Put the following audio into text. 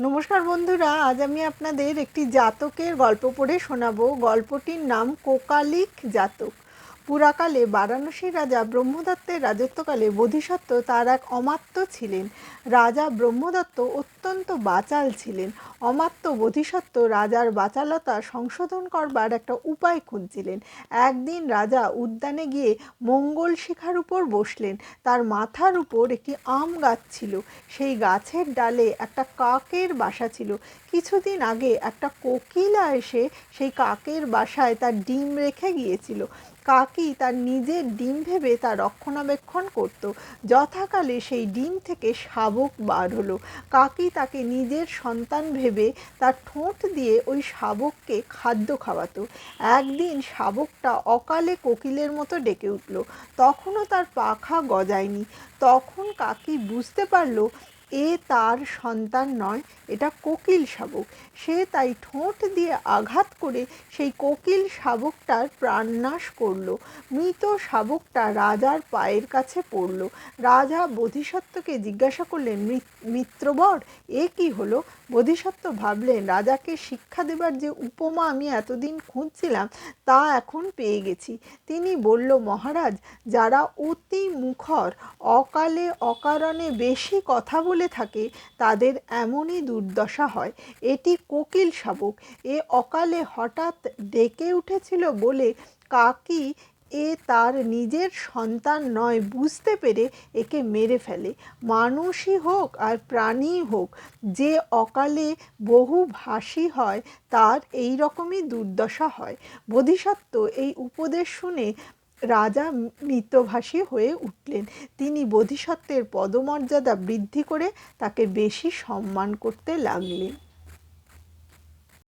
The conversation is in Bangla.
নমস্কার বন্ধুরা আজ আমি আপনাদের একটি জাতকের গল্প পড়ে শোনাবো। গল্পটির নাম কোকালিক জাতক। পুরাকালে বারাণসী রাজা ব্রহ্মদত্তের রাজত্বকালে বোধিসত্ত্ব তার এক অমাত্য ছিলেন। রাজা ব্রহ্মদত্ত অত্যন্ত বাচাল ছিলেন। অমাত্য বোধিসত্ত্ব রাজার বাচালতা সংশোধন করবার একটা উপায় খুঁজছিলেন। একদিন রাজা উদ্যানে গিয়ে মঙ্গল শিখার উপর বসলেন। তার মাথার উপর একটি আম গাছ ছিল। সেই গাছের ডালে একটা কাকের বাসা ছিল। কিছুদিন আগে একটা কোকিলা এসে সেই কাকের বাসায় তার ডিম রেখে গিয়েছিল। কাকি তার নিজের ডিম ভেবে তার রক্ষণাবেক্ষণ করত। যথাকালে সেই ডিম থেকে শাবক বার হলো। কাকি তাকে নিজের সন্তান ভেবে তার ঠোঁট দিয়ে ওই শাবককে খাদ্য খাওয়াতো। একদিন শাবকটা অকালে কোকিলের মতো ডেকে উঠল। তখনও তার পাখা গজায়নি। তখন কাকি বুঝতে পারল এ তার সন্তান নয়, এটা কোকিল শাবক। সে তাই ঠোঁট দিয়ে আঘাত করে সেই কোকিল শাবকটার প্রাণনাশ করল। মৃত শাবকটা রাজার পায়ের কাছে পড়ল। রাজা বোধিসত্ত্বকে জিজ্ঞাসা করলেন মিত্রবর, এ কি হলো? বোধিসত্ত্ব ভাবলেন, রাজাকে শিক্ষা দেবার যে উপমা আমি এতদিন খুঁজছিলাম, তা এখন পেয়ে গেছি। তিনি বলল, মহারাজ, যারা অতি মুখর, অকালে অকারণে বেশি কথা বলে থাকে, তাদের এমনই দুর্দশা হয়। এটি কোকিল শাবক। এ অকালে হঠাৎ ডেকে উঠেছিল বলে কাকি এ তার নিজের সন্তান নয়, বুঝতে পেরে একে মেরে ফেলে। মানুষই হোক আর প্রাণী হোক, যে অকালে বহু ভাষী হয়, তার এই রকমই দুর্দশা হয়। বোধিসত্ত্ব এই উপদেশ শুনে রাজা মৃতভাষী হয়ে উঠলেন। তিনি বোধিসত্ত্বের পদমর্যাদা বৃদ্ধি করে তাকে বেশি সম্মান করতে লাগলেন।